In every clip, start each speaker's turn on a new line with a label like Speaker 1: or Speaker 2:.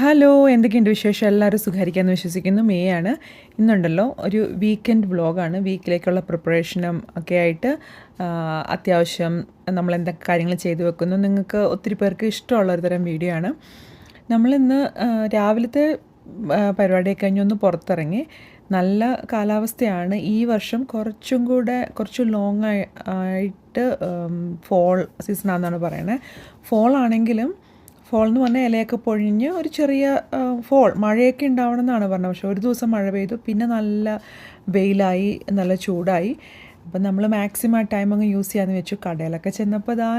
Speaker 1: Hello എന്തൊക്കെയുണ്ട് വിശേഷം? എല്ലാവരും സുഖാരിക്കാമെന്ന് വിശ്വസിക്കുന്നു. മേ ആണ്. ഇന്നുണ്ടല്ലോ ഒരു വീക്കെൻഡ് വ്ളോഗാണ് വീക്കിലേക്കുള്ള പ്രിപ്പറേഷനും ഒക്കെ ആയിട്ട് അത്യാവശ്യം നമ്മൾ എന്തൊക്കെ കാര്യങ്ങൾ ചെയ്തു വെക്കുന്നു. നിങ്ങൾക്ക് ഒത്തിരി പേർക്ക് ഇഷ്ടമുള്ള ഒരു തരം വീഡിയോ ആണ്. നമ്മളിന്ന് രാവിലത്തെ പരിപാടിയൊക്കെ കഴിഞ്ഞ് ഒന്ന് പുറത്തിറങ്ങി. നല്ല കാലാവസ്ഥയാണ്. ഈ വർഷം കുറച്ചും കൂടെ കുറച്ച് ലോങ് ആയിട്ട് ഫോൾ സീസണാണെന്നാണ് പറയണത് ഫോൾ ആണെങ്കിലും ഫോൾ എന്ന് പറഞ്ഞാൽ ഇലയൊക്കെ പൊഴിഞ്ഞ് ഒരു ചെറിയ ഫോൾ മഴയൊക്കെ ഉണ്ടാവണം എന്നാണ് പറഞ്ഞത്. പക്ഷേ ഒരു ദിവസം മഴ പെയ്തു പിന്നെ നല്ല വെയിലായി നല്ല ചൂടായി. അപ്പം നമ്മൾ മാക്സിമം ആ ടൈം അങ്ങ് യൂസ് ചെയ്യാമെന്ന് വെച്ചു. കടയിലൊക്കെ ചെന്നപ്പോൾ ഇതാ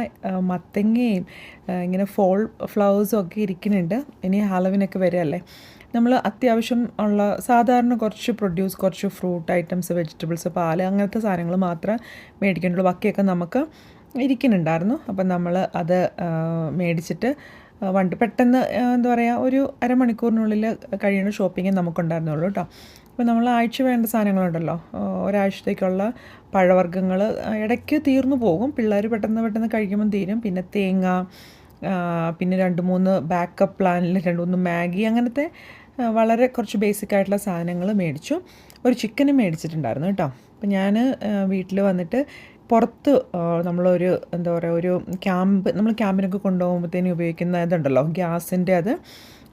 Speaker 1: മത്തങ്ങയും ഇങ്ങനെ ഫോൾ ഫ്ലവേഴ്സും ഒക്കെ ഇരിക്കുന്നുണ്ട്. ഇനി ഹലവിനൊക്കെ വരികയല്ലേ. നമ്മൾ അത്യാവശ്യം ഉള്ള സാധാരണ കുറച്ച് പ്രൊഡ്യൂസ് കുറച്ച് ഫ്രൂട്ട് ഐറ്റംസ് വെജിറ്റബിൾസ് പാൽ അങ്ങനത്തെ സാധനങ്ങൾ മാത്രമേ മേടിക്കേണ്ടുള്ളൂ ബാക്കിയൊക്കെ നമുക്ക് ഇരിക്കുന്നുണ്ടായിരുന്നു. അപ്പം നമ്മൾ അത് മേടിച്ചിട്ട് വണ്ടി പെട്ടെന്ന് എന്താ പറയുക ഒരു അരമണിക്കൂറിനുള്ളിൽ കഴിയുന്ന ഷോപ്പിംഗ് നമുക്കുണ്ടായിരുന്നുള്ളൂ കേട്ടോ. ഇപ്പോൾ നമ്മൾ ആഴ്ച വേണ്ട സാധനങ്ങളുണ്ടല്ലോ. ഒരാഴ്ചത്തേക്കുള്ള പഴവർഗങ്ങൾ ഇടയ്ക്ക് തീർന്നു പോകും. പിള്ളേർ പെട്ടെന്ന് പെട്ടെന്ന് കഴിക്കുമ്പം തീരും. പിന്നെ തേങ്ങ പിന്നെ രണ്ട് മൂന്ന് ബാക്കപ്പ് പ്ലാനിൽ രണ്ട് മൂന്ന് മാഗി അങ്ങനത്തെ വളരെ കുറച്ച് ബേസിക് ആയിട്ടുള്ള സാധനങ്ങൾ മേടിച്ചു. ഒരു ചിക്കനും മേടിച്ചിട്ടുണ്ടായിരുന്നു കേട്ടോ. അപ്പം ഞാൻ വീട്ടിൽ വന്നിട്ട് പുറത്ത് നമ്മളൊരു എന്താ പറയുക ഒരു ക്യാമ്പ് നമ്മൾ ക്യാമ്പിനൊക്കെ കൊണ്ടുപോകുമ്പോഴത്തേനും ഉപയോഗിക്കുന്ന ഇതുണ്ടല്ലോ ഗ്യാസിന്റെ അത്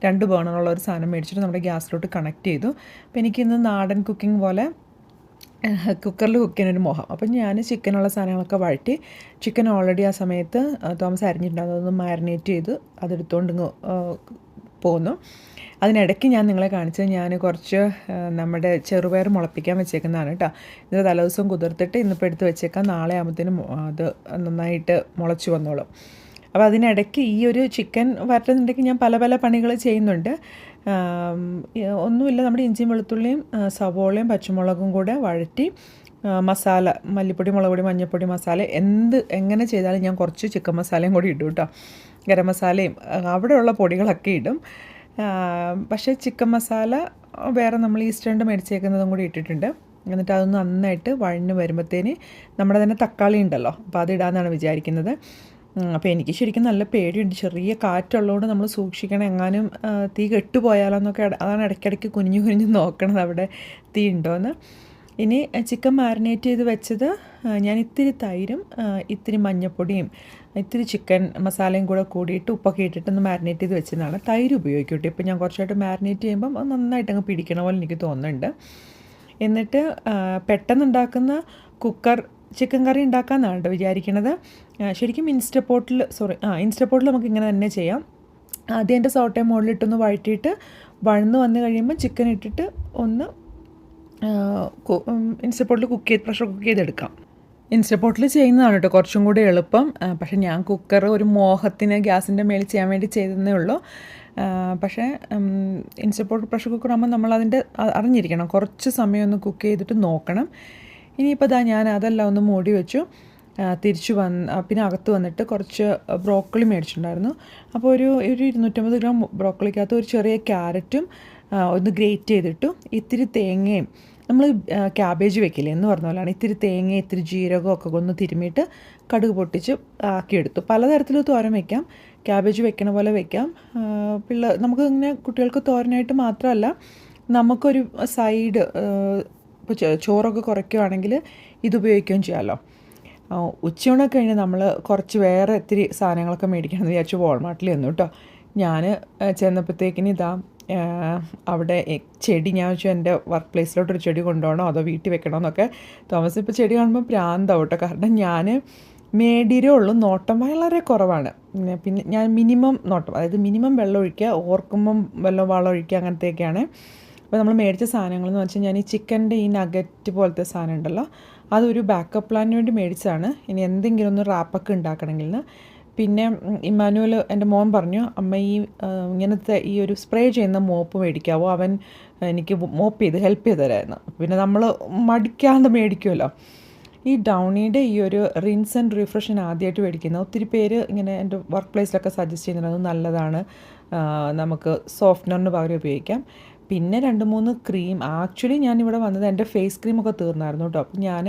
Speaker 1: രണ്ട് ബേണറുള്ള ഒരു സാധനം മേടിച്ചിട്ട് നമ്മുടെ ഗ്യാസിലോട്ട് കണക്ട് ചെയ്തു. അപ്പോൾ എനിക്കിന്ന് നാടൻ കുക്കിംഗ് പോലെ കുക്കറിൽ കുക്ക് ചെയ്യാനൊരു മോഹം. അപ്പം ഞാൻ ചിക്കനുള്ള സാധനങ്ങളൊക്കെ വഴറ്റി ചിക്കൻ ഓൾറെഡി ആ സമയത്ത് തോമസ് അരിഞ്ഞിട്ടുണ്ടാകും അതൊന്ന് മാരിനേറ്റ് ചെയ്ത് അതെടുത്തുകൊണ്ട് പോന്നു. അതിനിടയ്ക്ക് ഞാൻ നിങ്ങളെ കാണിച്ചത് ഞാൻ കുറച്ച് നമ്മുടെ ചെറുപയർ മുളപ്പിക്കാൻ വെച്ചേക്കുന്നതാണ് കേട്ടോ. ഇത് തലേദിവസം കുതിർത്തിട്ട് ഇന്നിപ്പോൾ എടുത്ത് വെച്ചേക്കാം. നാളെ ആകുമ്പോഴത്തേനും അത് നന്നായിട്ട് മുളച്ചു വന്നോളും. അപ്പോൾ അതിനിടയ്ക്ക് ഈ ഒരു ചിക്കൻ വരട്ടുന്നുണ്ടെങ്കിൽ ഞാൻ പല പല പണികൾ ചെയ്യുന്നുണ്ട്. ഒന്നുമില്ല. നമ്മുടെ ഇഞ്ചിയും വെളുത്തുള്ളിയും സവോളയും പച്ചമുളകും കൂടെ വഴറ്റി മസാല മല്ലിപ്പൊടി മുളക് പൊടി മഞ്ഞൾപ്പൊടി മസാല എന്ത് എങ്ങനെ ചെയ്താലും ഞാൻ കുറച്ച് ചിക്കൻ മസാലയും കൂടി ഇടും കേട്ടോ. ഗരം മസാലയും അവിടെയുള്ള പൊടികളൊക്കെ ഇടും. പക്ഷേ ചിക്കൻ മസാല വേറെ നമ്മൾ ഈസ്റ്റേണിന്റെ മേടിച്ചേക്കുന്നതും കൂടി ഇട്ടിട്ടുണ്ട്. എന്നിട്ട് അതൊന്ന് നന്നായിട്ട് വഴഞ്ഞ് വരുമ്പോഴത്തേന് നമ്മുടെ തന്നെ തക്കാളി ഉണ്ടല്ലോ അപ്പോൾ അതിടാമെന്നാണ് വിചാരിക്കുന്നത്. അപ്പോൾ എനിക്ക് ശരിക്കും നല്ല പേടിയുണ്ട്. ചെറിയ കാറ്റുള്ളതുകൊണ്ട് നമ്മൾ സൂക്ഷിക്കണം. എങ്ങാനും തീ കെട്ടുപോയാലോ എന്നൊക്കെ അതാണ് ഇടയ്ക്കിടയ്ക്ക് കുനിഞ്ഞു കുനിഞ്ഞ് നോക്കണത് അവിടെ തീ ഉണ്ടോയെന്ന് ഇനി ചിക്കൻ മാരിനേറ്റ് ചെയ്ത് വെച്ചത് ഞാൻ ഇത്തിരി തൈരും ഇത്തിരി മഞ്ഞൾപ്പൊടിയും ഇത്തിരി ചിക്കൻ മസാലയും കൂടെ കൂടിയിട്ട് ഉപ്പൊക്കെ ഇട്ടിട്ടൊന്ന് മാരിനേറ്റ് ചെയ്ത് വെച്ചതാണ്. തൈര് ഉപയോഗിക്കട്ടെ. ഇപ്പോൾ ഇപ്പം ഞാൻ കുറച്ചായിട്ട് മാരിനേറ്റ് ചെയ്യുമ്പം നന്നായിട്ട് അങ്ങ് പിടിക്കണ പോലെ എനിക്ക് തോന്നുന്നുണ്ട്. എന്നിട്ട് പെട്ടെന്ന് പെട്ടെന്നുണ്ടാക്കുന്ന കുക്കർ ചിക്കൻ കറി ഉണ്ടാക്കാമെന്നാണ് കേട്ടോ വിചാരിക്കണത്. ശരിക്കും ശരിക്കും ഇൻസ്റ്റപ്പോട്ടിൽ സോറി ആ ഇൻസ്റ്റപ്പോട്ടിൽ നമുക്ക് ഇങ്ങനെ തന്നെ ചെയ്യാം. ആദ്യം എന്റെ സോട്ടേ മുകളിലിട്ടൊന്ന് വഴറ്റിയിട്ട് വഴന്ന് വന്ന് കഴിയുമ്പോൾ ചിക്കൻ ഇട്ടിട്ട് ഒന്ന് ഇൻസ്റ്റപ്പോട്ടിൽ കുക്ക് ചെയ്ത് പ്രഷർ കുക്ക് ചെയ്തെടുക്കാം. ഇൻസ്റ്റപ്പോട്ടിൽ ചെയ്യുന്നതാണ് കേട്ടോ കുറച്ചും കൂടി എളുപ്പം. പക്ഷേ ഞാൻ കുക്കർ ഒരു മോഹത്തിന് ഗ്യാസിന്റെ മേളിൽ ചെയ്യാൻ വേണ്ടി ചെയ്തതേ ഉള്ളൂ. പക്ഷേ ഇൻസ്റ്റപ്പോട്ട് പ്രഷർ കുക്കർ ആകുമ്പോൾ നമ്മൾ അതിന്റെ അറിഞ്ഞിരിക്കണം. കുറച്ച് സമയം ഒന്ന് കുക്ക് ചെയ്തിട്ട് നോക്കണം. ഇനിയിപ്പോൾ ഇതാ ഞാൻ അതെല്ലാം ഒന്ന് മൂടി വെച്ചു. തിരിച്ചു വന്ന് പിന്നെ അകത്ത് വന്നിട്ട് കുറച്ച് ബ്രോക്കോളി മേടിച്ചിട്ടുണ്ടായിരുന്നു. അപ്പോൾ ഒരു ഒരു ഇരുന്നൂറ്റമ്പത് ഗ്രാം ബ്രോക്കോളിക്കകത്ത് ഒരു ചെറിയ ക്യാരറ്റും ഒന്ന് ഗ്രേറ്റ് ചെയ്തിട്ടു ഇത്തിരി തേങ്ങയും നമ്മൾ ക്യാബേജ് വെക്കില്ലേ എന്ന് പറഞ്ഞ പോലെയാണ്. ഇത്തിരി തേങ്ങ ഇത്തിരി ജീരകം ഒക്കെ ഒന്ന് തിരുമിയിട്ട് കടുക് പൊട്ടിച്ച് ആക്കിയെടുത്തു. പലതരത്തിലും തോരൻ വെക്കാം. ക്യാബേജ് വെക്കണ പോലെ വെക്കാം. ആ, പിള്ള നമുക്ക് ഇങ്ങനെ കുട്ടികൾക്ക് തോരനായിട്ട് മാത്രമല്ല നമുക്കൊരു സൈഡ് ഇപ്പോൾ ചോറൊക്കെ കുറയ്ക്കുകയാണെങ്കിൽ ഇത് ഉപയോഗിക്കുകയും ചെയ്യാമല്ലോ ഉച്ചയൂണൊക്കെ കഴിഞ്ഞ് നമ്മൾ കുറച്ച് വേറെ ഇത്തിരി സാധനങ്ങളൊക്കെ മേടിക്കണമെന്ന് വിചാരിച്ചു വാൾമാർട്ടിൽ ചെന്നു കേട്ടോ. ഞാൻ ചെന്നപ്പോഴത്തേക്കിന് ഇതാ അവിടെ ചെടി ഞാൻ വെച്ചു എന്റെ വർക്ക് പ്ലേസിലോട്ടൊരു ചെടി കൊണ്ടുപോകണോ? അതോ വീട്ടിൽ വെക്കണോ എന്നൊക്കെ തോമസ് ഇപ്പോൾ ചെടി കാണുമ്പോൾ പ്രാന്താവും കേട്ടോ കാരണം ഞാൻ മേടിരേ ഉള്ളൂ. നോട്ടം വളരെ കുറവാണ്. പിന്നെ ഞാൻ മിനിമം നോട്ടം അതായത് മിനിമം വെള്ളം ഒഴിക്കുക ഓർക്കുമ്പം വെള്ളം വളം ഒഴിക്കുക അങ്ങനത്തെയൊക്കെയാണ്. അപ്പോൾ നമ്മൾ മേടിച്ച സാധനങ്ങളെന്ന് വെച്ചാൽ ഞാൻ ഈ ചിക്കന്റെ ഈ നഗറ്റ് പോലത്തെ സാധനം ഉണ്ടല്ലോ അതൊരു ബാക്കപ്പ് പ്ലാനിന് വേണ്ടി മേടിച്ചതാണ്. ഇനി എന്തെങ്കിലും ഒന്ന് റാപ്പൊക്കെ ഉണ്ടാക്കണമെങ്കിൽ പിന്നെ ഇമ്മാനുവൽ എന്റെ മോൻ പറഞ്ഞു അമ്മ ഈ ഇങ്ങനത്തെ ഈ ഒരു സ്പ്രേ ചെയ്യുന്ന മോപ്പ് മേടിക്കാവോ? അവൻ എനിക്ക് മോപ്പ് ചെയ്ത് ഹെൽപ്പ് ചെയ്ത് തരായിരുന്നു പിന്നെ നമ്മൾ മടിക്കാതെ മേടിക്കുമല്ലോ. ഈ ഡൗണിയുടെ ഈ ഒരു റിൻസ് ആൻഡ് റിഫ്രഷൻ ആദ്യമായിട്ട് മേടിക്കുന്നത്. ഒത്തിരി പേര് ഇങ്ങനെ എന്റെ വർക്ക് പ്ലേസിലൊക്കെ സജസ്റ്റ് ചെയ്യുന്നുണ്ട് അത് നല്ലതാണ്. നമുക്ക് സോഫ്റ്റ്നറിന് പകരം ഉപയോഗിക്കാം. പിന്നെ രണ്ട് മൂന്ന് ക്രീം. ആക്ച്വലി ഞാനിവിടെ വന്നത് എന്റെ ഫേസ് ക്രീമൊക്കെ തീർന്നായിരുന്നു കേട്ടോ. അപ്പം ഞാൻ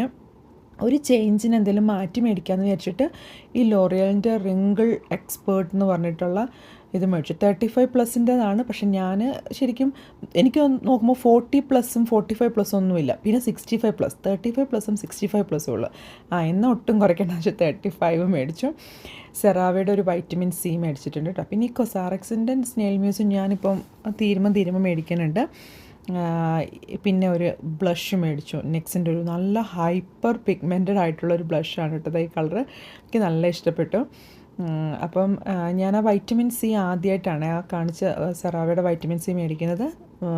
Speaker 1: ഒരു ചേഞ്ചിന് എന്തെങ്കിലും മാറ്റി മേടിക്കാമെന്ന് വിചാരിച്ചിട്ട് ഈ ലോറിയലിന്റെ റിങ്കിൾ എക്സ്പേർട്ട് എന്ന് പറഞ്ഞിട്ടുള്ള ഇത് മേടിച്ചു. തേർട്ടി ഫൈവ് പ്ലസിന്റെതാണ് പക്ഷെ ഞാൻ ശരിക്കും എനിക്ക് നോക്കുമ്പോൾ ഫോർട്ടി പ്ലസും ഫോർട്ടി ഫൈവ് പ്ലസും ഒന്നുമില്ല. പിന്നെ sixty five plus thirty five പ്ലസും സിക്സ്റ്റി ഫൈവ് പ്ലസും ഉള്ളു. ആ എന്നാൽ ഒട്ടും കുറയ്ക്കേണ്ട. വെച്ചാൽ തേർട്ടി ഫൈവ് മേടിച്ചു. സെറാവയുടെ ഒരു വൈറ്റമിൻ സി മേടിച്ചിട്ടുണ്ട് കേട്ടോ. പിന്നെ ഈ കൊസാറക്സിന്റെ സ്നെയിൽ മ്യൂസും ഞാനിപ്പം തീരുമ്പം തീരുമ്പം മേടിക്കുന്നുണ്ട്. പിന്നെ ഒരു ബ്ലഷ് മേടിച്ചു. നെക്സിന്റെ ഒരു നല്ല ഹൈപ്പർ പിഗ്മെന്റഡ് ആയിട്ടുള്ള ഒരു ബ്ലഷാണ് കേട്ടത് ഈ കളറ് എനിക്ക് നല്ല ഇഷ്ടപ്പെട്ടു. അപ്പം ഞാൻ ആ വൈറ്റമിൻ സി ആദ്യമായിട്ടാണ് ആ കാണിച്ച സെറാവയുടെ വൈറ്റമിൻ സി മേടിക്കുന്നത്.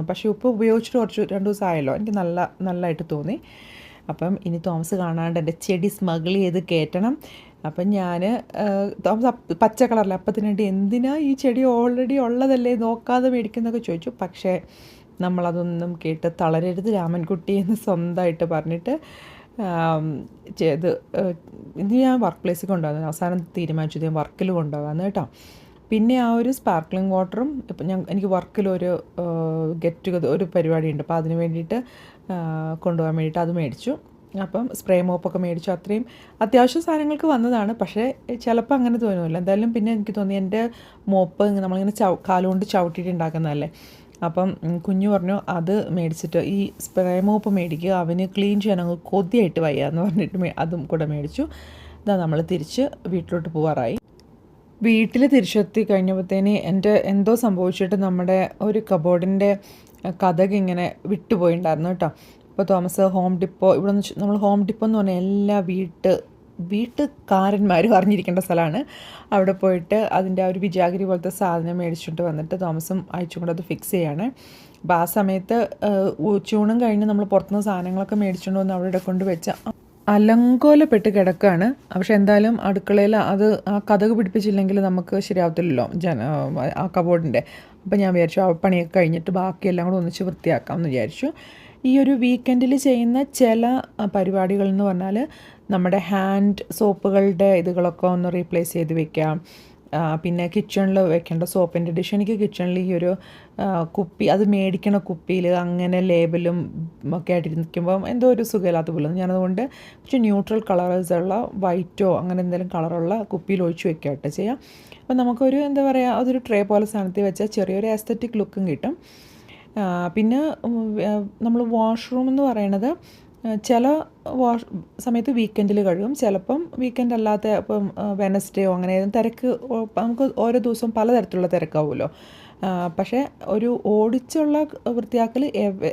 Speaker 1: പക്ഷേ ഉപ്പ് ഉപയോഗിച്ചിട്ട് കുറച്ച് രണ്ട് ദിവസമായല്ലോ. എനിക്ക് നല്ല നല്ലതായിട്ട് തോന്നി. അപ്പം ഇനി തോമസ് കാണാണ്ട് എന്റെ ചെടി സ്മഗിൾ ചെയ്ത് കയറ്റണം. അപ്പം ഞാൻ തോമസ് പച്ച കളറിൽ അപ്പത്തിനുവേണ്ടി എന്തിനാ ഈ ചെടി ഓൾറെഡി ഉള്ളതല്ലേ? നോക്കാതെ മേടിക്കുന്നൊക്കെ ചോദിച്ചു. പക്ഷേ നമ്മളതൊന്നും കേട്ട് തളരരുത് രാമൻകുട്ടി എന്ന് സ്വന്തമായിട്ട് പറഞ്ഞിട്ട് ചെയ്ത് ഇത് ഞാൻ വർക്ക് പ്ലേസിൽ കൊണ്ടുപോകുന്നത് അവസാനം തീരുമാനിച്ചത് ഞാൻ വർക്കിൽ കൊണ്ടുപോകാമെന്ന് കേട്ടോ. പിന്നെ ആ ഒരു സ്പാർക്ലിംഗ് വാട്ടറും ഇപ്പം ഞാൻ എനിക്ക് വർക്കിലൊരു ഗെറ്റ് ടുഗദർ ഒരു പരിപാടിയുണ്ട്. അപ്പോൾ അതിന് വേണ്ടിയിട്ട് കൊണ്ടുപോകാൻ വേണ്ടിയിട്ട് അത് മേടിച്ചു. അപ്പം സ്പ്രേ മോപ്പൊക്കെ മേടിച്ചു അത്രയും. അത്യാവശ്യ സാധനങ്ങൾക്ക് വന്നതാണ്. പക്ഷേ ചിലപ്പോൾ അങ്ങനെ തോന്നുമല്ലോ എന്തായാലും പിന്നെ എനിക്ക് തോന്നി എന്റെ മോപ്പ് നമ്മളിങ്ങനെ ചവ് കാലുകൊണ്ട് ചവിട്ടിയിട്ട് ഉണ്ടാക്കുന്നതല്ലേ. അപ്പം കുഞ്ഞു പറഞ്ഞു അത് മേടിച്ചിട്ട് ഈ സ്പ്രേ മോപ്പ് മേടിക്കുക. അവന് ക്ലീൻ ചെയ്യാൻ അങ്ങ് കൊതിയായിട്ട് വയ്യ എന്ന് പറഞ്ഞിട്ട് അതും കൂടെ മേടിച്ചു. ഇതാ നമ്മൾ തിരിച്ച് വീട്ടിലോട്ട് പോവാറായി. വീട്ടിൽ തിരിച്ചെത്തി കഴിഞ്ഞപ്പോഴത്തേന് എന്റെ എന്തോ സംഭവിച്ചിട്ട് നമ്മുടെ ഒരു കബോർഡിന്റെ കഥക് ഇങ്ങനെ വിട്ടുപോയിണ്ടായിരുന്നു കേട്ടോ. ഇപ്പോൾ തോമസ് ഹോം ഡിപ്പോ ഇവിടെ നമ്മൾ ഹോം ഡിപ്പോ എന്ന് പറഞ്ഞാൽ എല്ലാ വീട്ട് വീട്ടുകാരന്മാർ അറിഞ്ഞിരിക്കേണ്ട സ്ഥലമാണ് അവിടെ പോയിട്ട് അതിന്റെ ആ ഒരു വിജാഗിരി പോലത്തെ സാധനം മേടിച്ചുകൊണ്ട് വന്നിട്ട് തോമസും അയച്ചും കൂടെ അത് ഫിക്സ് ചെയ്യാണ്. അപ്പോൾ ആ സമയത്ത് ഉച്ചയൂണും കഴിഞ്ഞ് നമ്മൾ പുറത്തുനിന്ന് സാധനങ്ങളൊക്കെ മേടിച്ചുകൊണ്ട് വന്ന് അവിടെ കൊണ്ട് വെച്ച അലങ്കോലപ്പെട്ട് കിടക്കുകയാണ് പക്ഷെ എന്തായാലും അടുക്കളയിൽ അത് ആ കഥക് പിടിപ്പിച്ചില്ലെങ്കിൽ നമുക്ക് ശരിയാവത്തില്ലല്ലോ ജന ആ കബോർഡിന്റെ. അപ്പോൾ ഞാൻ വിചാരിച്ചു ആ പണിയൊക്കെ കഴിഞ്ഞിട്ട് ബാക്കിയെല്ലാം കൂടെ ഒന്നിച്ച് വൃത്തിയാക്കാമെന്ന് വിചാരിച്ചു. ഈ ഒരു വീക്കെൻഡിൽ ചെയ്യുന്ന ചില പരിപാടികൾ എന്ന് പറഞ്ഞാൽ നമ്മുടെ ഹാൻഡ് സോപ്പുകളുടെ ഇതുകളൊക്കെ ഒന്ന് റീപ്ലേസ് ചെയ്ത് വെക്കാം. പിന്നെ കിച്ചണിൽ വെക്കേണ്ട സോപ്പിന്റെ ഡിഷ് എനിക്ക് കിച്ചണിൽ ഈ ഒരു കുപ്പി അത് മേടിക്കണ കുപ്പിയിൽ അങ്ങനെ ലേബലും ഒക്കെ ആയിട്ടിരിക്കുമ്പം എന്തോ ഒരു സുഖമില്ലാത്ത പോലെ ഞാനതുകൊണ്ട് പക്ഷേ ന്യൂട്രൽ കളേഴ്സുള്ള വൈറ്റോ അങ്ങനെ എന്തെങ്കിലും കളറുള്ള കുപ്പിയിൽ ഒഴിച്ച് കേട്ടോ ചെയ്യാം. അപ്പം നമുക്കൊരു എന്താ പറയുക അതൊരു ട്രേ പോലെ സ്ഥാനത്ത് വെച്ചാൽ ചെറിയൊരു ആസ്തറ്റിക് ലുക്കും കിട്ടും. പിന്നെ നമ്മൾ വാഷ്റൂം എന്ന് പറയണത് ചില വാഷ് സമയത്ത് വീക്കെൻഡിൽ കഴുകും ചിലപ്പം വീക്കെൻഡ് അല്ലാത്ത ഇപ്പം വെനസ്ഡേയോ അങ്ങനെ തിരക്ക് നമുക്ക് ഓരോ ദിവസവും പലതരത്തിലുള്ള തിരക്കാവുമല്ലോ. പക്ഷേ ഒരു ഓടിച്ചുള്ള വൃത്തിയാക്കൽ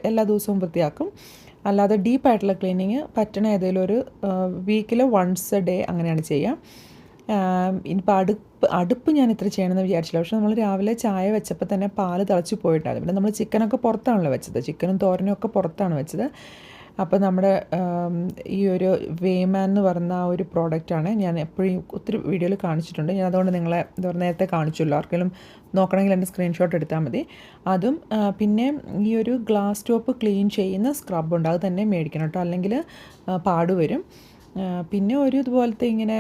Speaker 1: എല്ലാ ദിവസവും വൃത്തിയാക്കും. അല്ലാതെ ഡീപ്പായിട്ടുള്ള ക്ലീനിങ് പറ്റണ ഏതെങ്കിലും ഒരു വീക്കിൽ വൺസ് എ ഡേ അങ്ങനെയാണ് ചെയ്യുക ഇനിയിപ്പോൾ അടുപ്പ് അടുപ്പ് ഞാൻ ഇത്ര ചെയ്യണമെന്ന് വിചാരിച്ചില്ല. പക്ഷേ നമ്മൾ രാവിലെ ചായ വെച്ചപ്പോൾ തന്നെ പാൽ തിളച്ച് പോയിട്ടാണ് പിന്നെ നമ്മൾ ചിക്കനൊക്കെ പുറത്താണല്ലോ വെച്ചത്. ചിക്കനും തോരനും ഒക്കെ പുറത്താണ് വെച്ചത്. അപ്പോൾ നമ്മുടെ ഈ ഒരു വേമാൻ എന്ന് പറയുന്ന ആ ഒരു പ്രോഡക്റ്റാണ് ഞാൻ എപ്പോഴും ഒത്തിരി വീഡിയോയിൽ കാണിച്ചിട്ടുണ്ട്. ഞാൻ അതുകൊണ്ട് നിങ്ങളെ എന്താ നേരത്തെ കാണിച്ചുള്ളൂ. ആർക്കെങ്കിലും നോക്കണമെങ്കിൽ എന്റെ സ്ക്രീൻഷോട്ട് എടുത്താൽ മതി. അതും പിന്നെ ഈ ഒരു ഗ്ലാസ് ടോപ്പ് ക്ലീൻ ചെയ്യുന്ന സ്ക്രബ് ഉണ്ട്. അത് തന്നെ മേടിക്കണം കേട്ടോ അല്ലെങ്കിൽ പാടുവരും പിന്നെ ഒരു ഇതുപോലത്തെ ഇങ്ങനെ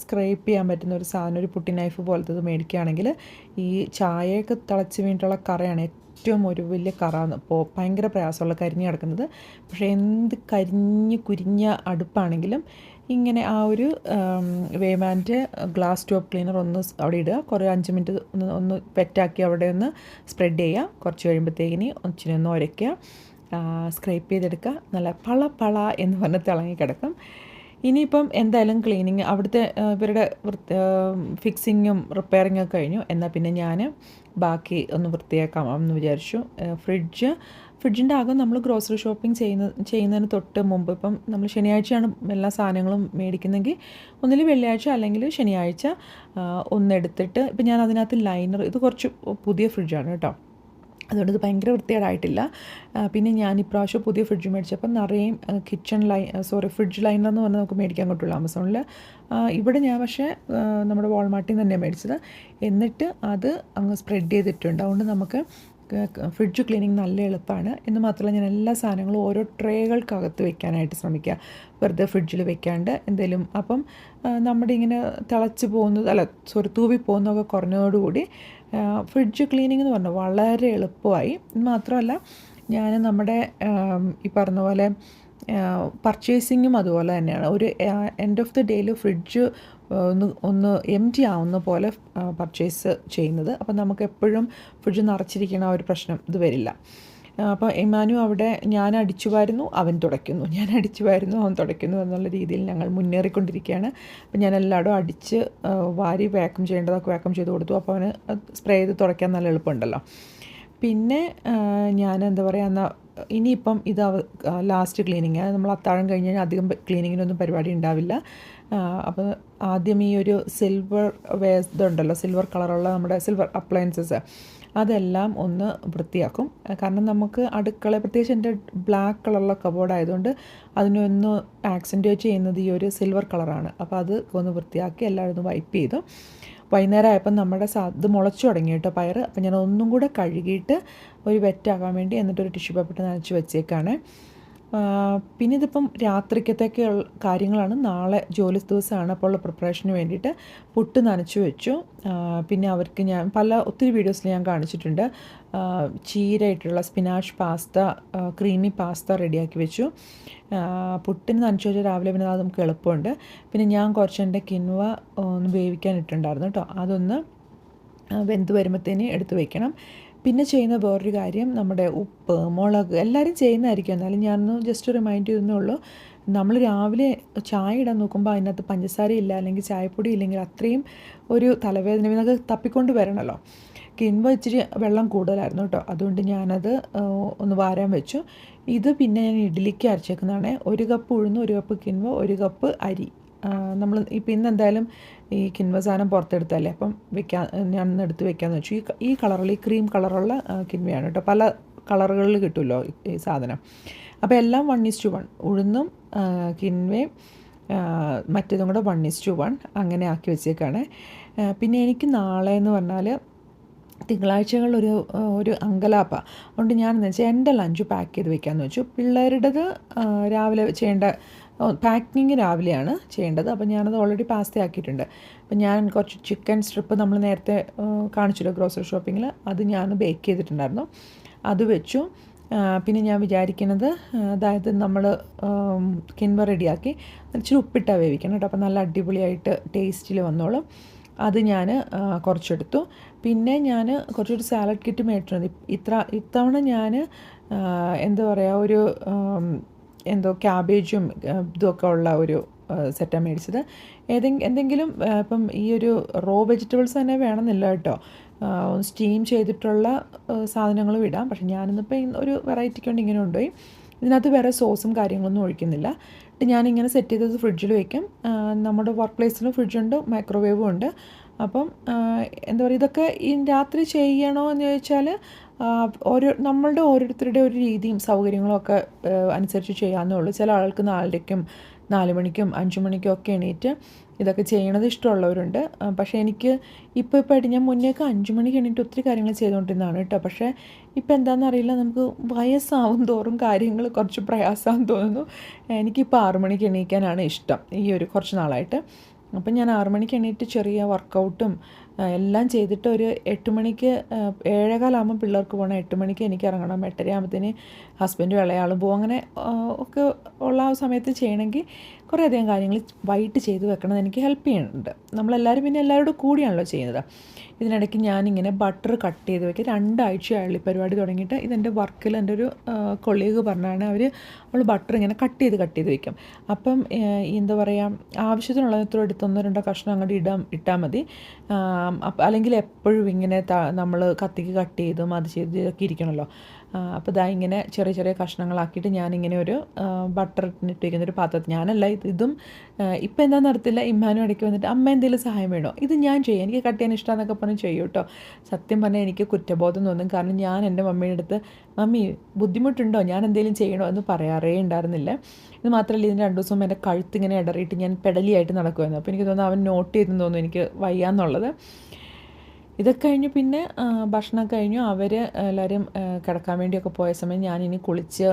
Speaker 1: സ്ക്രേപ്പ് ചെയ്യാൻ പറ്റുന്ന ഒരു സാധനം ഒരു പുട്ടി നൈഫ് പോലത്തത് മേടിക്കുകയാണെങ്കിൽ ഈ ചായയൊക്കെ തിളച്ച് വീണിട്ടുള്ള കറയാണ് ഏറ്റവും ഒരു വലിയ കറാന്ന് ഇപ്പോൾ ഭയങ്കര പ്രയാസമുള്ള കരിഞ്ഞ് കിടക്കുന്നത്. പക്ഷേ എന്ത് കരിഞ്ഞ് കുരിഞ്ഞ അടുപ്പാണെങ്കിലും ഇങ്ങനെ ആ ഒരു വേമാന്റെ ഗ്ലാസ് ടോപ്പ് ക്ലീനർ ഒന്ന് അവിടെ ഇടുക. കുറേ അഞ്ച് മിനിറ്റ് ഒന്ന് ഒന്ന് പെറ്റാക്കി അവിടെ ഒന്ന് സ്പ്രെഡ് ചെയ്യുക. കുറച്ച് കഴിയുമ്പോഴത്തേക്കിനി ഒച്ചിനൊന്ന് ഉരയ്ക്കുക. സ്ക്രൈപ്പ് ചെയ്തെടുക്കുക. നല്ല പള പള എന്ന് പറഞ്ഞ് തിളങ്ങി കിടക്കും ഇനിയിപ്പം എന്തായാലും ക്ലീനിങ് അവിടുത്തെ ഇവരുടെ ഫിക്സിങ്ങും റിപ്പയറിങ്ങും ഒക്കെ കഴിഞ്ഞു. എന്നാൽ പിന്നെ ഞാൻ ബാക്കി ഒന്ന് വൃത്തിയാക്കാം എന്ന് വിചാരിച്ചു. ഫ്രിഡ്ജ് ഫ്രിഡ്ജിന്റെ അകം നമ്മൾ ഗ്രോസറി ഷോപ്പിംഗ് ചെയ്യുന്ന ചെയ്യുന്നതിന് തൊട്ട് മുമ്പ് ഇപ്പം നമ്മൾ ശനിയാഴ്ചയാണ് എല്ലാ സാധനങ്ങളും മേടിക്കുന്നെങ്കിൽ ഒന്നിൽ വെള്ളിയാഴ്ച അല്ലെങ്കിൽ ശനിയാഴ്ച ഒന്നെടുത്തിട്ട് ഇപ്പം ഞാൻ അതിനകത്ത് ലൈനർ ഇത് കുറച്ച് പുതിയ ഫ്രിഡ്ജാണ് കേട്ടോ. അതുകൊണ്ട് ഇത് ഭയങ്കര വൃത്തികേടായിട്ടില്ല. പിന്നെ ഞാൻ ഇപ്രാവശ്യം പുതിയ ഫ്രിഡ്ജ് മേടിച്ചപ്പോൾ നിറയെ kitchen line sorry fridge liner എന്ന് പറഞ്ഞാൽ നമുക്ക് മേടിക്കാൻ കിട്ടുള്ളൂ ആമസോണിൽ ഇവിടെ ഞാൻ പക്ഷേ നമ്മുടെ വാൾമാർട്ടിൽ നിന്ന് തന്നെയാണ് മേടിച്ചത്. എന്നിട്ട് അത് അങ്ങ് സ്പ്രെഡ് ചെയ്തിട്ടുണ്ട്. അതുകൊണ്ട് നമുക്ക് ഫ്രിഡ്ജ് ക്ലീനിങ് നല്ല എളുപ്പമാണ് എന്ന് മാത്രമല്ല ഞാൻ എല്ലാ സാധനങ്ങളും ഓരോ ട്രേകൾക്കകത്ത് വെക്കാനായിട്ട് ശ്രമിക്കുക. വെറുതെ ഫ്രിഡ്ജിൽ വെക്കാണ്ട് എന്തെങ്കിലും അപ്പം നമ്മുടെ ഇങ്ങനെ തിളച്ച് പോകുന്നത് അല്ല സോറി തൂവി പോകുന്നതൊക്കെ കുറഞ്ഞതോടുകൂടി ഫ്രിഡ്ജ് ക്ലീനിങ് എന്ന് പറഞ്ഞാൽ വളരെ എളുപ്പമായി. മാത്രമല്ല ഞാൻ നമ്മുടെ ഈ പറഞ്ഞ പോലെ പർച്ചേസിങ്ങും അതുപോലെ തന്നെയാണ്. ഒരു എൻഡ് ഓഫ് ദി ഡേയിൽ ഫ്രിഡ്ജ് ഒന്ന് ഒന്ന് എം ടി ആവുന്ന പോലെ പർച്ചേസ് ചെയ്യുന്നത്. അപ്പോൾ നമുക്ക് എപ്പോഴും ഫ്രിഡ്ജ് നിറച്ചിരിക്കണ ഒരു പ്രശ്നം ഇത് വരില്ല. അപ്പോൾ ഇമാനു അവിടെ ഞാൻ അടിച്ചു വരുന്നു അവൻ തുടയ്ക്കുന്നു. ഞാൻ അടിച്ചു വരുന്നു അവൻ തുടയ്ക്കുന്നു എന്നുള്ള രീതിയിൽ ഞങ്ങൾ മുന്നേറിക്കൊണ്ടിരിക്കുകയാണ്. അപ്പോൾ ഞാൻ എല്ലായിടും അടിച്ച് വാരി വാക്യൂം ചെയ്യേണ്ടതൊക്കെ വാക്യൂം ചെയ്ത് കൊടുത്തു. അപ്പോൾ അവന് സ്പ്രേ ചെയ്ത് തുടയ്ക്കാൻ നല്ല എളുപ്പമുണ്ടല്ലോ. പിന്നെ ഞാൻ എന്താ പറയുക എന്നാൽ ഇനിയിപ്പം ഇത് ലാസ്റ്റ് ക്ലീനിങ് നമ്മൾ അത്താഴം കഴിഞ്ഞ് കഴിഞ്ഞാൽ അധികം ക്ലീനിങ്ങിനൊന്നും പരിപാടി ഉണ്ടാവില്ല. അപ്പോൾ ആദ്യം ഈ ഒരു സിൽവർ വേസ് ഇതുണ്ടല്ലോ സിൽവർ കളറുള്ള നമ്മുടെ സിൽവർ അപ്ലയൻസസ് അതെല്ലാം ഒന്ന് വൃത്തിയാക്കും. കാരണം നമുക്ക് അടുക്കള പ്രത്യേകിച്ച് എന്റെ ബ്ലാക്ക് കളറുള്ള കബോർഡ് ആയതുകൊണ്ട് അതിനൊന്ന് ആക്സെന്റുവേറ്റ് ചെയ്യുന്നത് ഈ ഒരു സിൽവർ കളറാണ് അപ്പോൾ അത് ഒന്ന് വൃത്തിയാക്കി എല്ലാവരും ഒന്ന് വൈപ്പ് ചെയ്തു. വൈകുന്നേരം ആയപ്പോൾ നമ്മുടെ സാ ഇത് മുളച്ചു തുടങ്ങി കേട്ടോ പയർ അപ്പം ഞാൻ ഒന്നും കൂടെ കഴുകിയിട്ട് ഒരു വെറ്റാകാൻ വേണ്ടി എന്നിട്ടൊരു ടിഷ്യൂ പേപ്പർ നനച്ച് വെച്ചേക്കാണ്. പിന്നെ ഇതിപ്പം രാത്രിക്കത്തേക്ക് കാര്യങ്ങളാണ്. നാളെ ജോലി ദിവസമാണ്. അപ്പോൾ പ്രിപ്പറേഷന് വേണ്ടിയിട്ട് പുട്ട് നനച്ചു വെച്ചു. പിന്നെ അവർക്ക് ഞാൻ പല ഒത്തിരി വീഡിയോസിൽ ഞാൻ കാണിച്ചിട്ടുണ്ട്. ചീരയിട്ടുള്ള സ്പിനാഷ് പാസ്ത ക്രീമി പാസ്ത റെഡിയാക്കി വെച്ചു. പുട്ടിന് നനച്ചു വെച്ചാൽ രാവിലെ പിന്നെ അത് നമുക്ക് എളുപ്പമുണ്ട്. പിന്നെ ഞാൻ കുറച്ച് എന്റെ കിൻവ ഒന്ന് വേവിക്കാനിട്ടുണ്ടായിരുന്നു കേട്ടോ. അതൊന്ന് വെന്ത് വരുമ്പോഴത്തേന് എടുത്ത് വെക്കണം. പിന്നെ ചെയ്യുന്ന വേറൊരു കാര്യം നമ്മുടെ ഉപ്പ് മുളക് എല്ലാവരും ചെയ്യുന്നതായിരിക്കും. എന്നാലും ഞാനൊന്ന് ജസ്റ്റ് റിമൈൻഡ് ചെയ്യുന്നേ ഉള്ളൂ നമ്മൾ രാവിലെ ചായ ഇടാൻ നോക്കുമ്പോൾ അതിനകത്ത് പഞ്ചസാര ഇല്ല അല്ലെങ്കിൽ ചായപ്പൊടി ഇല്ലെങ്കിൽ അത്രയും ഒരു തലവേദന നമുക്ക് തപ്പിക്കൊണ്ട് വരണമല്ലോ കിൻവ ഇച്ചിരി വെള്ളം കൂടുതലായിരുന്നു കേട്ടോ. അതുകൊണ്ട് ഞാനത് ഒന്ന് വാരാൻ വെച്ചു. ഇത് പിന്നെ ഞാൻ ഇഡ്ഡലിക്ക് അരച്ചേക്കുന്നതാണ്. ഒരു കപ്പ് ഉഴുന്ന് ഒരു കപ്പ് കിൻവ ഒരു കപ്പ് അരി. നമ്മൾ ഇപ്പം ഇന്ന് എന്തായാലും ഈ കിൻവ സാധനം പുറത്തെടുത്തല്ലേ അപ്പം വെക്കാൻ ഞാൻ എടുത്ത് വെക്കാമെന്ന് വെച്ചു. ഈ ഈ കളറിൽ ഈ ക്രീം കളറുള്ള കിൻവയാണ് കേട്ടോ. പല കളറുകളിൽ കിട്ടുമല്ലോ ഈ സാധനം. അപ്പോൾ എല്ലാം വൺ ഇസ് ടു വൺ ഉഴുന്നും കിൻവയും മറ്റേതും കൂടെ വൺ ഇസ് ടു വൺ അങ്ങനെ ആക്കി വെച്ചേക്കാണ്. പിന്നെ എനിക്ക് നാളെ എന്ന് പറഞ്ഞാൽ തിങ്കളാഴ്ചകളിലൊരു ഒരു അങ്കലാപ്പ. അതുകൊണ്ട് ഞാൻ എന്ന് വെച്ചാൽ എന്റെ ലഞ്ച് പാക്ക് ചെയ്ത് വെക്കാമെന്ന് വെച്ചു. പിള്ളേരുടേത് രാവിലെ ചെയ്യേണ്ട പാക്കിങ് രാവിലെയാണ് ചെയ്യേണ്ടത്. അപ്പോൾ ഞാനത് ഓൾറെഡി പാസ്ത ആക്കിയിട്ടുണ്ട്. അപ്പോൾ ഞാൻ കുറച്ച് ചിക്കൻ സ്ട്രിപ്പ് നമ്മൾ നേരത്തെ കാണിച്ചല്ലോ ഗ്രോസറി ഷോപ്പിങ്ങിൽ അത് ഞാൻ ബേക്ക് ചെയ്തിട്ടുണ്ടായിരുന്നു. അത് വെച്ചു. പിന്നെ ഞാൻ വിചാരിക്കുന്നത് അതായത് നമ്മൾ കിൻവ റെഡിയാക്കി ഇച്ചിരി ഉപ്പിട്ടാണ് വേവിക്കണം കേട്ടോ. അപ്പോൾ നല്ല അടിപൊളിയായിട്ട് ടേസ്റ്റിൽ വന്നോളും. അത് ഞാൻ കുറച്ചെടുത്തു. പിന്നെ ഞാൻ കുറച്ചൊരു സാലഡ് കിറ്റ് മേടിച്ചിട്ടുണ്ട്. ഇത്ര ഇത്തവണ ഞാൻ എന്താ പറയുക ഒരു എന്തോ ക്യാബേജും ഇതൊക്കെ ഉള്ള ഒരു സെറ്റാണ് മേടിച്ചത്. ഏതെങ്കിലും എന്തെങ്കിലും ഇപ്പം ഈ ഒരു റോ വെജിറ്റബിൾസ് തന്നെ വേണമെന്നില്ല കേട്ടോ. സ്റ്റീം ചെയ്തിട്ടുള്ള സാധനങ്ങളും ഇടാം. പക്ഷെ ഞാനിന്നിപ്പോൾ ഒരു വെറൈറ്റിക്ക് കൊണ്ട് ഇങ്ങനെ കൊണ്ടുപോയി. ഇതിനകത്ത് വേറെ സോസും കാര്യങ്ങളൊന്നും ഒഴിക്കുന്നില്ല. ഞാനിങ്ങനെ സെറ്റ് ചെയ്തത് ഫ്രിഡ്ജിൽ വയ്ക്കും നമ്മുടെ വർക്ക് പ്ലേസിലും ഫ്രിഡ്ജുണ്ട് മൈക്രോവേവും ഉണ്ട് അപ്പം എന്താ പറയുക ഇതൊക്കെ ഈ രാത്രി ചെയ്യണോ എന്ന് ചോദിച്ചാൽ ഓരോ നമ്മളുടെ ഓരോരുത്തരുടെ ഒരു രീതിയും സൗകര്യങ്ങളും ഒക്കെ അനുസരിച്ച് ചെയ്യാവുന്നേ ഉള്ളൂ. ചില ആൾക്ക് നാലരയ്ക്കും നാല് മണിക്കും അഞ്ച് മണിക്കും ഒക്കെ എണീറ്റ് ഇതൊക്കെ ചെയ്യണത് ഇഷ്ടമുള്ളവരുണ്ട്. പക്ഷേ എനിക്ക് ഇപ്പോൾ ഇപ്പോൾ ആയിട്ട് ഞാൻ മുന്നേക്ക് അഞ്ച് മണിക്ക് എണീറ്റ് ഒത്തിരി കാര്യങ്ങൾ ചെയ്തുകൊണ്ടിരുന്നതാണ് കേട്ടോ. പക്ഷേ ഇപ്പോൾ എന്താണെന്ന് അറിയില്ല നമുക്ക് വയസ്സാവും തോറും കാര്യങ്ങൾ കുറച്ച് പ്രയാസമാണെന്ന് തോന്നുന്നു. എനിക്കിപ്പോൾ ആറു മണിക്ക് എണീക്കാനാണ് ഇഷ്ടം ഈ ഒരു കുറച്ച് നാളായിട്ട്. അപ്പം ഞാൻ ആറു മണിക്ക് എണീറ്റ് ചെറിയ വർക്കൗട്ടും എല്ലാം ചെയ്തിട്ട് ഒരു എട്ട് മണിക്ക് ഏഴേകാലാകുമ്പോൾ പിള്ളേർക്ക് പോകണം എട്ട് മണിക്ക് എനിക്ക് ഇറങ്ങണം. എട്ടര ആകുമ്പത്തേന് ഹസ്ബൻഡും ഇളയാളും പോകും അങ്ങനെ ഒക്കെ ഉള്ള ആ സമയത്ത് ചെയ്യണമെങ്കിൽ കുറേയധികം കാര്യങ്ങൾ വൈകിട്ട് ചെയ്ത് വെക്കണത് എനിക്ക് ഹെൽപ്പ് ചെയ്യുന്നുണ്ട്. നമ്മളെല്ലാവരും പിന്നെ എല്ലാവരോടും കൂടിയാണല്ലോ ചെയ്യുന്നത്. ഇതിനിടയ്ക്ക് ഞാനിങ്ങനെ ബട്ടർ കട്ട് ചെയ്ത് വെക്കുക രണ്ടാഴ്ചയായുള്ള ഈ പരിപാടി തുടങ്ങിയിട്ട്. ഇതെന്റെ വർക്കിൽ എന്റെ ഒരു കൊളീഗ് പറഞ്ഞാണ് അവർ അവൾ ബട്ടർ ഇങ്ങനെ കട്ട് ചെയ്ത് കട്ട് ചെയ്ത് വെക്കും. അപ്പം എന്താ പറയുക ആവശ്യത്തിനുള്ള എത്ര എടുത്തൊന്നോ രണ്ടോ കഷ്ണം അങ്ങോട്ട് ഇടാം ഇട്ടാൽ മതി. അല്ലെങ്കിൽ എപ്പോഴും ഇങ്ങനെ നമ്മൾ കത്തിക്ക് കട്ട് ചെയ്തും അത് ചെയ്ത് ഇതൊക്കെ ഇരിക്കണമല്ലോ അപ്പോൾ ഇതാ ഇങ്ങനെ ചെറിയ ചെറിയ കഷ്ണങ്ങളാക്കിയിട്ട് ഞാനിങ്ങനെ ഒരു ബട്ടർ ഇട്ടിരിക്കുന്ന ഒരു പാത്രത്തിൽ ഞാനല്ല ഇത് ഇതും ഇപ്പം എന്താണെന്ന് അറിയത്തില്ല ഇമ്മാനും ഇടയ്ക്ക് വന്നിട്ട് അമ്മ എന്തെങ്കിലും സഹായം വേണോ? ഇത് ഞാൻ ചെയ്യും എനിക്ക് കട്ട് ചെയ്യാൻ ഇഷ്ടമാണെന്നൊക്കെ പറഞ്ഞ് ചെയ്യും കേട്ടോ. സത്യം പറഞ്ഞാൽ എനിക്ക് കുറ്റബോധം തോന്നും കാരണം ഞാൻ എന്റെ മമ്മിയുടെ അടുത്ത് മമ്മി ബുദ്ധിമുട്ടുണ്ടോ? ഞാൻ എന്തെങ്കിലും ചെയ്യണോ? എന്ന് പറയാറേ ഉണ്ടായിരുന്നില്ല. ഇത് മാത്രമല്ല ഇതിന് രണ്ട് ദിവസം എന്റെ കഴുത്തിങ്ങനെ ഇടറിയിട്ട് ഞാൻ പെടലിയായിട്ട് നടക്കുമായിരുന്നു അപ്പോൾ എനിക്ക് തോന്നുന്നു അവൻ നോട്ട് ചെയ്തെന്ന് തോന്നുന്നു എനിക്ക് വയ്യാന്നുള്ളത്. ഇതൊക്കെ കഴിഞ്ഞ് പിന്നെ ഭക്ഷണം കഴിഞ്ഞു. അവർ എല്ലാവരും കിടക്കാൻ വേണ്ടിയൊക്കെ പോയ സമയം ഞാനിനി കുളിച്ച്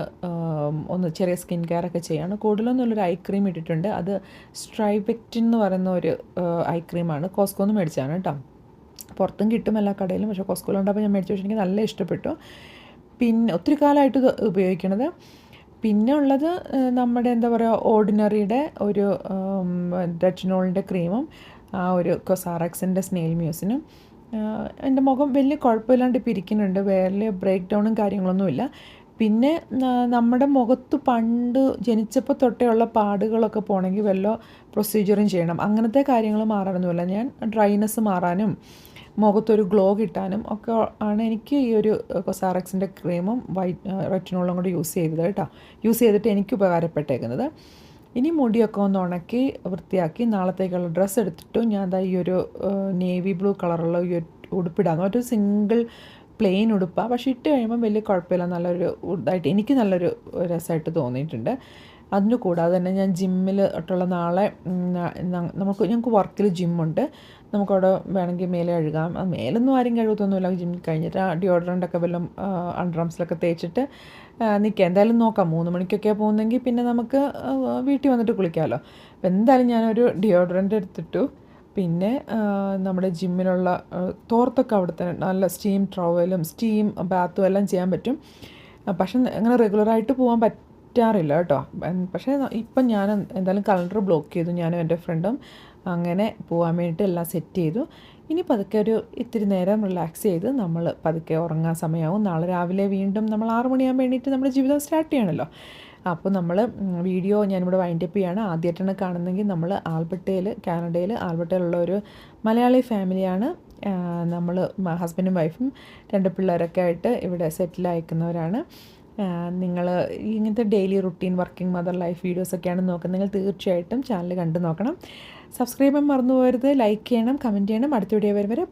Speaker 1: ഒന്ന് ചെറിയ സ്കിൻ കെയർ ഒക്കെ ചെയ്യാണ്. കൂടുതലൊന്നുള്ളൊരു ഐ ക്രീം ഇട്ടിട്ടുണ്ട്. അത് സ്ട്രൈബെക്റ്റിൻ എന്ന് പറയുന്ന ഒരു ഐ ക്രീമാണ് കോസ്കോന്ന് മേടിച്ചാണ് കേട്ടോ. പുറത്തും കിട്ടും എല്ലാ കടയിലും. പക്ഷേ കോസ്കോയിലുണ്ടപ്പോൾ ഞാൻ മേടിച്ചു. പക്ഷേ എനിക്ക് നല്ല ഇഷ്ടപ്പെട്ടു. പിന്നെ ഒത്തിരി കാലമായിട്ട് ഉപയോഗിക്കണത്. പിന്നെ ഉള്ളത് നമ്മുടെ എന്താ പറയുക ഓർഡിനറിയുടെ ഒരു ഡച്ചിനോളിന്റെ ക്രീമും ആ ഒരു കൊസാറക്സിന്റെ സ്നെയിൽ മ്യൂസിനും. എന്റെ മുഖം വലിയ കുഴപ്പമില്ലാണ്ട് ഇപ്പോൾ ഇരിക്കുന്നുണ്ട്. വേറെ ബ്രേക്ക് ഡൗണും കാര്യങ്ങളൊന്നുമില്ല. പിന്നെ നമ്മുടെ മുഖത്ത് പണ്ട് ജനിച്ചപ്പോൾ തൊട്ടേ ഉള്ള പാടുകളൊക്കെ പോകണമെങ്കിൽ വല്ല പ്രൊസീജിയറും ചെയ്യണം. അങ്ങനത്തെ കാര്യങ്ങൾ മാറാനൊന്നുമില്ല. ഞാൻ ഡ്രൈനെസ് മാറാനും മുഖത്തൊരു ഗ്ലോ കിട്ടാനും ഒക്കെ ആണ് എനിക്ക് ഈ ഒരു കൊസാറക്സിന്റെ ക്രീമും വൈറ്റ് റെറ്റിനോളും കൂടി യൂസ് ചെയ്തത് കേട്ടോ. യൂസ് ചെയ്തിട്ട് എനിക്ക് ഉപകാരപ്പെട്ടേക്കുന്നത്. ഇനി മുടിയൊക്കെ ഒന്ന് ഉണക്കി വൃത്തിയാക്കി നാളത്തേക്കുള്ള ഡ്രസ്സ് എടുത്തിട്ടും ഞാൻ ദാ ഈ ഒരു നേവി ബ്ലൂ കളറുള്ള ഈ ഒരു ഉടുപ്പിടാന്ന് ഒരു സിംഗിൾ പ്ലെയിൻ ഉടുപ്പാണ് പക്ഷേ ഇട്ട് കഴിയുമ്പോൾ വലിയ കുഴപ്പമില്ല. നല്ലൊരു ഇതായിട്ട് എനിക്ക് നല്ലൊരു രസമായിട്ട് തോന്നിയിട്ടുണ്ട്. അതിന് കൂടാതെ തന്നെ ഞാൻ ജിമ്മിൽ ഒട്ടുള്ള നാളെ നമുക്ക് ഞങ്ങൾക്ക് വർക്കിൽ ജിമ്മുണ്ട് നമുക്കവിടെ വേണമെങ്കിൽ മേലെ കഴുകാം. മേലൊന്നും ആരും കഴുകത്തൊന്നുമില്ല. ജിമ്മിൽ കഴിഞ്ഞിട്ട് ആ ഡിയോഡ്രന്റൊക്കെ വല്ലതും അണ്ടർആംസിലൊക്കെ തേച്ചിട്ട് നിൽക്കുക എന്തായാലും നോക്കാം. മൂന്ന് മണിക്കൊക്കെ പോകുന്നെങ്കിൽ പിന്നെ നമുക്ക് വീട്ടിൽ വന്നിട്ട് കുളിക്കാമല്ലോ അപ്പോൾ എന്തായാലും ഞാനൊരു ഡിയോഡ്രന്റ് എടുത്തിട്ടു. പിന്നെ നമ്മുടെ ജിമ്മിലുള്ള തോർത്തൊക്കെ അവിടെ തന്നെ നല്ല സ്റ്റീം ട്രവലും സ്റ്റീം ബാത്തും എല്ലാം ചെയ്യാൻ പറ്റും. പക്ഷെ അങ്ങനെ റെഗുലറായിട്ട് പോകാൻ പറ്റാറില്ല കേട്ടോ. പക്ഷേ ഇപ്പം ഞാൻ എന്തായാലും കലണ്ടർ ബ്ലോക്ക് ചെയ്തു. ഞാനും എന്റെ ഫ്രണ്ടും അങ്ങനെ പോകാൻ വേണ്ടിയിട്ട് എല്ലാം സെറ്റ് ചെയ്തു. ഇനി പതുക്കെ ഒരു ഇത്തിരി നേരം റിലാക്സ് ചെയ്ത് നമ്മൾ പതുക്കെ ഉറങ്ങാൻ സമയമാവും നാളെ രാവിലെ വീണ്ടും നമ്മൾ ആറ് മണിയാകാൻ വേണ്ടിയിട്ട് നമ്മുടെ ജീവിതം സ്റ്റാർട്ട് ചെയ്യണമല്ലോ അപ്പോൾ നമ്മൾ വീഡിയോ ഞാനിവിടെ വൈൻഡപ്പ് ചെയ്യാണ്. ആദ്യമായിട്ടാണ് കാണുന്നതെങ്കിൽ നമ്മൾ ആൽബർട്ടയിൽ കാനഡയിൽ ആൽബർട്ടയിലുള്ള ഒരു മലയാളി ഫാമിലിയാണ് നമ്മൾ ഹസ്ബൻഡും വൈഫും രണ്ട് പിള്ളേരൊക്കെ ആയിട്ട് ഇവിടെ സെറ്റിൽ അയക്കുന്നവരാണ് നിങ്ങൾ ഇങ്ങനത്തെ daily routine working mother life വീഡിയോസൊക്കെയാണ് നോക്കുന്നത്. നിങ്ങൾ തീർച്ചയായിട്ടും ചാനൽ കണ്ടു നോക്കണം. സബ്സ്ക്രൈബ് മറന്നു പോകരുത്. ലൈക്ക് ചെയ്യണം കമന്റ് ചെയ്യണം. അടുത്ത വീഡിയോ വരെ